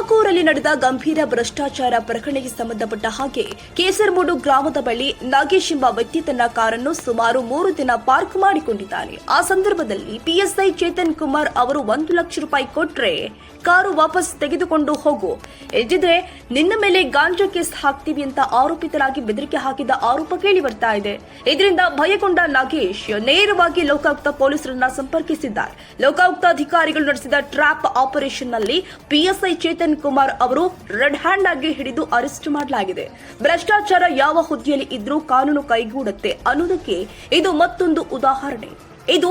ನಡೆದ ಗಂಭೀರ ಭ್ರಷ್ಟಾಚಾರ ಪ್ರಕರಣಕ್ಕೆ ಸಂಬಂಧಪಟ್ಟ ಹಾಗೆ ಕೇಸರಮೂಡು ಗ್ರಾಮದ ಬಳಿ ನಾಗೇಶ್ ಎಂಬ ವ್ಯಕ್ತಿ ತನ್ನ ಕಾರನ್ನು ಸುಮಾರು ಮೂರು ದಿನ ಪಾರ್ಕ್ ಮಾಡಿಕೊಂಡಿದ್ದಾನೆ. ಆ ಸಂದರ್ಭದಲ್ಲಿ ಪಿಎಸ್ಐ ಚೇತನ್ ಕುಮಾರ್ ಅವರು ಒಂದು ಲಕ್ಷ ರೂಪಾಯಿ ಕೊಟ್ರೆ ಕಾರು ವಾಪಸ್ ತೆಗೆದುಕೊಂಡು ಹೋಗು. ಎಜ್ಜಿದ್ರೆ ನಿನ್ನ ಮೇಲೆ ಗಾಂಜಾ ಕೇಸ್ ಹಾಕ್ತೀವಿ ಅಂತ ಆರೋಪಿತರಾಗಿ ಬೆದರಿಕೆ ಹಾಕಿದ ಆರೋಪ ಕೇಳಿ ಬರ್ತಾ ಇದೆ. ಇದರಿಂದ ಭಯಗೊಂಡ ನಾಗೇಶ್ ನೇರವಾಗಿ ಲೋಕಾಯುಕ್ತ ಪೊಲೀಸರನ್ನ ಸಂಪರ್ಕಿಸಿದ್ದಾರೆ. ಲೋಕಾಯುಕ್ತ ಅಧಿಕಾರಿಗಳು ನಡೆಸಿದ ಟ್ರ್ಯಾಪ್ ಆಪರೇಷನ್ನಲ್ಲಿ ಪಿಎಸ್ಐ ಚೇತನ್ ಕುಮಾರ್ ಅವರು ರೆಡ್ ಹ್ಯಾಂಡ್ ಆಗಿ ಹಿಡಿದು ಅರೆಸ್ಟ್ ಮಾಡಲಾಗಿದೆ. ಭ್ರಷ್ಟಾಚಾರ ಯಾವ ಹುದ್ದೆಯಲ್ಲಿ ಇದ್ರೂ ಕಾನೂನು ಕೈಗೂಡುತ್ತೆ ಅನ್ನೋದಕ್ಕೆ ಇದು ಮತ್ತೊಂದು ಉದಾಹರಣೆ. ಇದು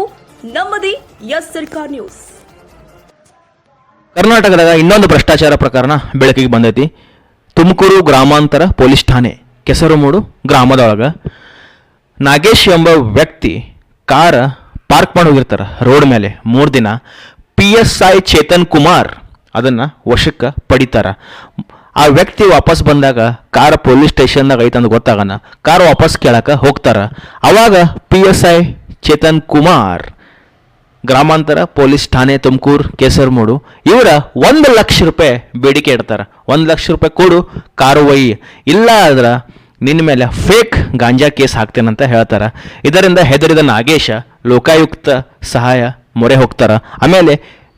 ನಮ್ಮದಿ ಎಸ್ ಸರ್ಕಾರ್ ನ್ಯೂಸ್. ಕರ್ನಾಟಕದಾಗ ಇನ್ನೊಂದು ಭ್ರಷ್ಟಾಚಾರ ಪ್ರಕರಣ ಬೆಳಕಿಗೆ ಬಂದೈತಿ. ತುಮಕೂರು ಗ್ರಾಮಾಂತರ ಪೊಲೀಸ್ ಠಾಣೆ, ಕೆಸರುಮೂಡು ಗ್ರಾಮದೊಳಗ ನಾಗೇಶ್ ಎಂಬ ವ್ಯಕ್ತಿ ಕಾರ ಪಾರ್ಕ್ ಮಾಡಿ ಹೋಗಿರ್ತಾರ ರೋಡ್ ಮೇಲೆ. ಮೂರು ದಿನ P S I Chetan Kumar ಅದನ್ನು ವಶಕ್ಕೆ ಪಡಿತಾರ. ಆ ವ್ಯಕ್ತಿ ವಾಪಸ್ ಬಂದಾಗ ಕಾರ್ ಪೊಲೀಸ್ ಸ್ಟೇಷನ್ದಾಗ ಐತಂದು ಗೊತ್ತಾಗನ. ಕಾರ್ ವಾಪಸ್ ಕೇಳಕ್ಕೆ ಹೋಗ್ತಾರ. ಅವಾಗ P S I Chetan Kumar, ಗ್ರಾಮಾಂತರ ಪೊಲೀಸ್ ಠಾಣೆ ತುಮಕೂರು, ಕೇಸರಮೂಡು, ಇವರ ಒಂದು ಲಕ್ಷ ರೂಪಾಯಿ ಬೇಡಿಕೆ ಇಡ್ತಾರೆ. ಒಂದು ಲಕ್ಷ ರೂಪಾಯಿ ಕೊಡು, ಕಾರು ಒಯ್ಯಿ ಇಲ್ಲ ಆದ್ರೆ ನಿನ್ನ ಮೇಲೆ ಫೇಕ್ ಗಾಂಜಾ ಕೇಸ್ ಹಾಕ್ತೇನಂತ ಹೇಳ್ತಾರೆ. ಇದರಿಂದ ಹೆದರಿದ ನಾಗೇಶ ಲೋಕಾಯುಕ್ತ ಸಹಾಯ ಮೊರೆ ಹೋಗ್ತಾರೆ. ಆಮೇಲೆ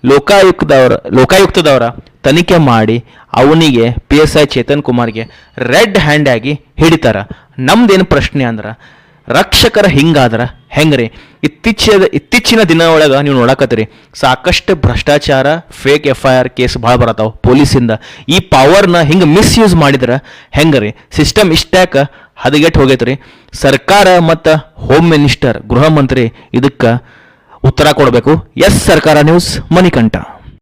ಲೋಕಾಯುಕ್ತದವರ ಲೋಕಾಯುಕ್ತದವರ ತನಿಖೆ ಮಾಡಿ ಅವನಿಗೆ ಪಿ ಎಸ್ ಐ ಚೇತನ್ ಕುಮಾರ್ಗೆ ರೆಡ್ ಹ್ಯಾಂಡ್ ಆಗಿ ಹಿಡಿತಾರ. ನಮ್ದೇನು ಪ್ರಶ್ನೆ ಅಂದ್ರೆ, ರಕ್ಷಕರ ಹಿಂಗಾದ್ರ ಹೆಂಗ್ರಿ? ಇತ್ತೀಚಿನ ಇತ್ತೀಚಿನ ದಿನ ಒಳಗೆ ನೀವು ನೋಡಕತ್ತೀರಿ, ಸಾಕಷ್ಟು ಭ್ರಷ್ಟಾಚಾರ fake F I R case ಭಾಳ ಬರತ್ತಾವ ಪೊಲೀಸಿಂದ. ಈ ಪವರ್ನ ಹಿಂಗೆ ಮಿಸ್ಯೂಸ್ ಮಾಡಿದ್ರೆ ಹೆಂಗ್ರಿ? ಸಿಸ್ಟಮ್ ಇಷ್ಟ್ಯಾಕ ಹದಗೆಟ್ಟು ಹೋಗೈತ್ರಿ. ಸರ್ಕಾರ ಮತ್ತು ಹೋಮ್ ಮಿನಿಸ್ಟರ್ ಗೃಹ ಮಂತ್ರಿ, ಇದಕ್ಕೆ ಉತ್ತರ ಕೊಡಬೇಕು. ಎಸ್ ಸರ್ಕಾರ ನ್ಯೂಸ್ ಮಣಿಕಂಠ.